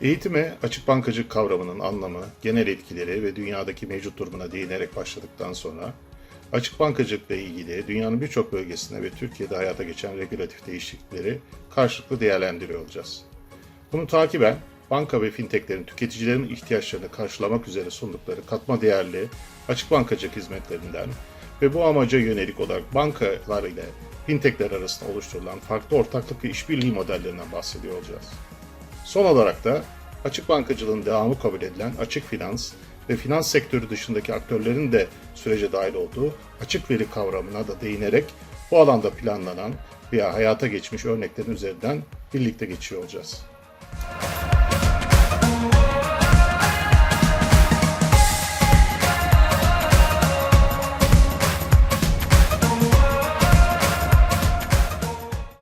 Eğitime açık bankacılık kavramının anlamı, genel etkileri ve dünyadaki mevcut durumuna değinerek başladıktan sonra açık bankacılıkla ilgili dünyanın birçok bölgesinde ve Türkiye'de hayata geçen regülatif değişiklikleri karşılıklı değerlendiriyor olacağız. Bunu takiben banka ve fintechlerin tüketicilerin ihtiyaçlarını karşılamak üzere sundukları katma değerli açık bankacılık hizmetlerinden ve bu amaca yönelik olarak bankalar ile fintechler arasında oluşturulan farklı ortaklık ve işbirliği modellerinden bahsediyor olacağız. Son olarak da açık bankacılığın devamı kabul edilen açık finans ve finans sektörü dışındaki aktörlerin de sürece dahil olduğu açık veri kavramına da değinerek bu alanda planlanan veya hayata geçmiş örneklerin üzerinden birlikte geçiyor olacağız.